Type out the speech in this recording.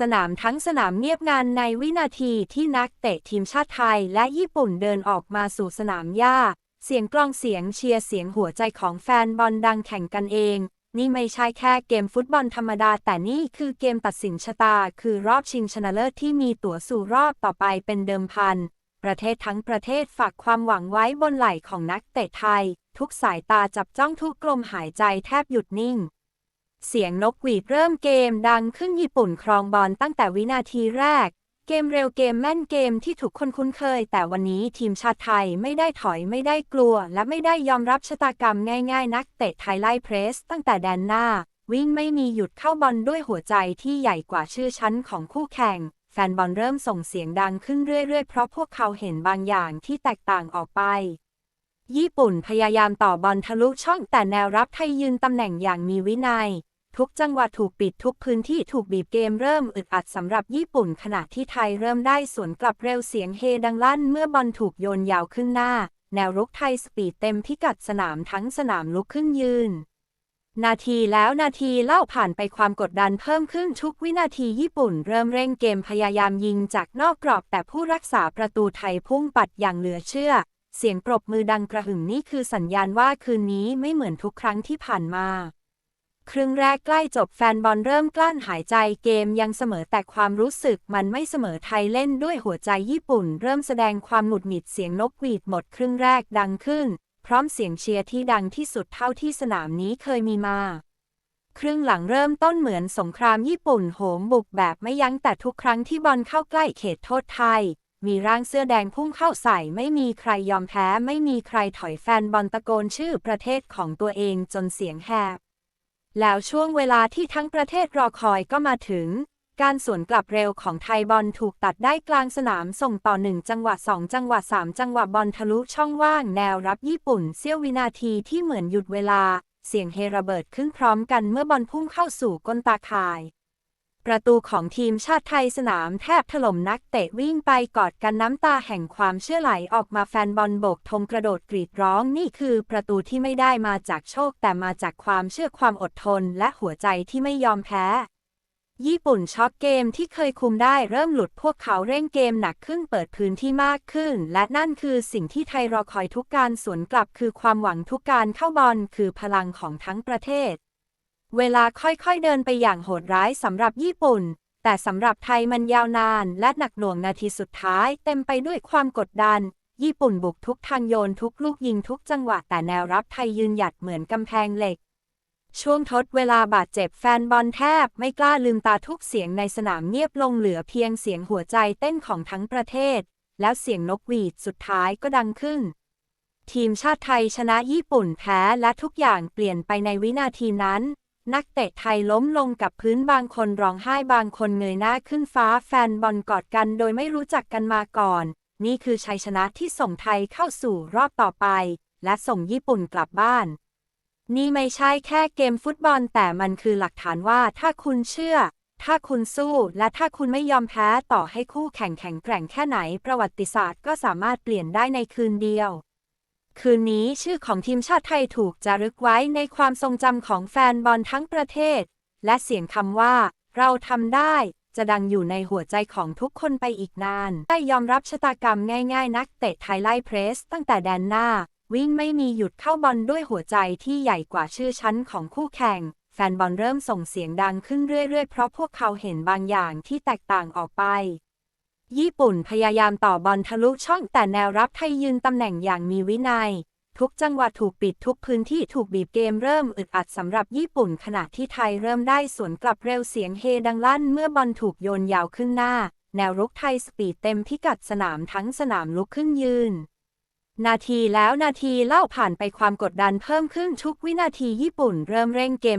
สนามทั้งสนามเงียบงานในวินาทีที่นักเตะทีมชาติไทยและญี่ปุ่นเดินออกมาสู่สนามหญ้า เสียงกลองเสียงเชียร์เสียงหัวใจของแฟนบอลดังแข่งกันเอง นี่ไม่ใช่แค่เกมฟุตบอลธรรมดา แต่นี่คือเกมตัดสินชะตา คือรอบชิงชนะเลิศที่มีตั๋วสู่รอบต่อไปเป็นเดิมพัน ประเทศทั้งประเทศฝากความหวังไว้บนไหล่ของนักเตะไทย ทุกสายตาจับจ้องทุกกลมหายใจแทบหยุดนิ่ง เสียงนกหวีดเริ่มเกมดังขึ้นญี่ปุ่นครองบอลตั้งแต่วินาทีแรก เกมเร็วเกมแม่นเกมที่ถูกคนคุ้นเคย แต่วันนี้ทีมชาติไทยไม่ได้ถอยไม่ได้กลัว และไม่ได้ยอมรับชะตากรรมง่าย ๆ นักเตะไทยไล่เพรส ตั้งแต่แดนหน้า วิ่งไม่มีหยุดเข้าบอลด้วยหัวใจที่ใหญ่กว่าชื่อชั้นของคู่แข่ง แฟนบอลเริ่มส่งเสียงดังขึ้นเรื่อยๆ เพราะพวกเขาเห็นบางอย่างที่แตกต่างออกไปญี่ปุ่นพยายามต่อบอลทะลุช่องแต่แนวรับไทยยืนตำแหน่งอย่างมีวินัย ทุกจังหวะถูกปิดทุกพื้นที่ถูกบีบเกมเริ่มอึดอัดสำหรับญี่ปุ่น ขณะที่ไทยเริ่มได้สวนกลับเร็วเสียงเฮดังลั่น เมื่อบอลถูกโยนยาวขึ้นหน้า แนวรุกไทยสปีดเต็มพิกัดสนามทั้งสนามลุกขึ้นยืน นาทีแล้วนาทีเล่าผ่านไปความกดดันเพิ่มขึ้นทุกวินาทีญี่ปุ่น เริ่มเร่งเกมพยายามยิงจากนอกกรอบ แต่ผู้รักษาประตูไทยพุ่งปัดอย่างเหลือเชื่อ เสียงปรบมือดังกระหึ่มนี่คือสัญญาณว่าคืนนี้ไม่เหมือนทุกครั้งที่ผ่านมา ครึ่งแรกใกล้จบแฟนบอลเริ่มกลั้นหายใจเกมยังเสมอแต่ความรู้สึกมันไม่เสมอไทยเล่นด้วยหัวใจญี่ปุ่น เริ่มแสดงความหงุดหงิดเสียงนกหวีดหมดครึ่งแรกดังขึ้น พร้อมเสียงเชียร์ที่ดังที่สุดเท่าที่สนามนี้เคยมีมา ครึ่งหลังเริ่มต้นเหมือนสงครามญี่ปุ่นโหมบุกแบบไม่ยั้งแต่ทุกครั้งที่บอลเข้าใกล้เขตโทษไทยมีร่างเสื้อแดงพุ่งเข้าใส่ไม่มีใครยอมแพ้ ไม่มีใครถอยแฟนบอลตะโกนชื่อประเทศของตัวเองจนเสียงแหบ แล้วช่วงเวลาที่ทั้งประเทศรอคอยก็มาถึง การสวนกลับเร็วของไทยบอลถูกตัดได้กลางสนามส่งต่อหนึ่งจังหวะสองจังหวะสามจังหวะบอลทะลุช่องว่างแนวรับญี่ปุ่นเสี้ยววินาทีที่เหมือนหยุดเวลา เสียงเฮระเบิดขึ้นพร้อมกันเมื่อบอลพุ่งเข้าสู่ก้นตาข่าย ประตูของทีมชาติไทยสนามแทบถล่มนักเตะวิ่งไปกอดกันน้ำตาแห่งความเชื่อไหลออกมาแฟนบอลโบกธงกระโดดกรีดร้องนี่คือประตูที่ไม่ได้มาจากโชคแต่มาจากความเชื่อความอดทนและหัวใจที่ไม่ยอมแพ้ ญี่ปุ่นช็อตเกมที่เคยคุมได้เริ่มหลุดพวกเขาเร่งเกมหนักขึ้นเปิดพื้นที่มากขึ้น และนั่นคือสิ่งที่ไทยรอคอยทุกการสวนกลับคือความหวังทุกการเข้าบอลคือพลังของทั้งประเทศ เวลาค่อยๆเดินไปอย่างโหดร้ายสำหรับญี่ปุ่น แต่สำหรับไทยมันยาวนานและหนักหน่วงนาทีสุดท้ายเต็มไปด้วยความกดดัน ญี่ปุ่นบุกทุกทางโยนทุกลูกยิงทุกจังหวะแต่แนวรับไทยยืนหยัดเหมือนกำแพงเหล็ก ช่วงทดเวลาบาดเจ็บแฟนบอลแทบไม่กล้าลืมตาทุกเสียงในสนามเงียบลงเหลือเพียงเสียงหัวใจเต้นของทั้งประเทศ แล้วเสียงนกหวีดสุดท้ายก็ดังขึ้นทีมชาติไทยชนะญี่ปุ่นแพ้และทุกอย่างเปลี่ยนไปในวินาทีนั้น นักเตะไทยล้มลงกับพื้นบางคนร้องไห้บางคนเงยหน้าขึ้นฟ้าแฟนบอลกอดกันโดยไม่รู้จักกันมาก่อน นี่คือชัยชนะที่ส่งไทยเข้าสู่รอบต่อไป และส่งญี่ปุ่นกลับบ้าน นี่ไม่ใช่แค่เกมฟุตบอลแต่มันคือหลักฐานว่าถ้าคุณเชื่อ ถ้าคุณสู้และถ้าคุณไม่ยอมแพ้ต่อให้คู่แข่งแข็งแกร่งแค่ไหนประวัติศาสตร์ก็สามารถเปลี่ยนได้ในคืนเดียว คืนนี้ชื่อของทีมชาติไทยถูกจารึกไว้ในความทรงจำของแฟนบอลทั้งประเทศ และเสียงคำว่า เราทำได้ จะดังอยู่ในหัวใจของทุกคนไปอีกนาน ได้ยอมรับชะตากรรมง่ายๆ นักเตะไทยไล่เพรส ตั้งแต่แดนหน้า วิ่งไม่มีหยุดเข้าบอลด้วยหัวใจที่ใหญ่กว่าชื่อชั้นของคู่แข่ง แฟนบอลเริ่มส่งเสียงดังขึ้นเรื่อยๆ เพราะพวกเขาเห็นบางอย่างที่แตกต่างออกไป ญี่ปุ่นพยายามต่อบอลทะลุช่องแต่แนวรับไทยยืนตำแหน่งอย่างมีวินัย ทุกจังหวะถูกปิดทุกพื้นที่ถูกบีบเกมเริ่มอึดอัดสำหรับญี่ปุ่นขณะที่ไทยเริ่มได้สวนกลับเร็วเสียงเฮดังลั่นเมื่อบอลถูกโยนยาวขึ้นหน้า แนวรุกไทยสปีดเต็มพิกัดสนามทั้งสนามลุกขึ้นยืน นาทีแล้วนาทีเล่าผ่านไปความกดดันเพิ่มขึ้นทุกวินาทีญี่ปุ่นเริ่มเร่งเกม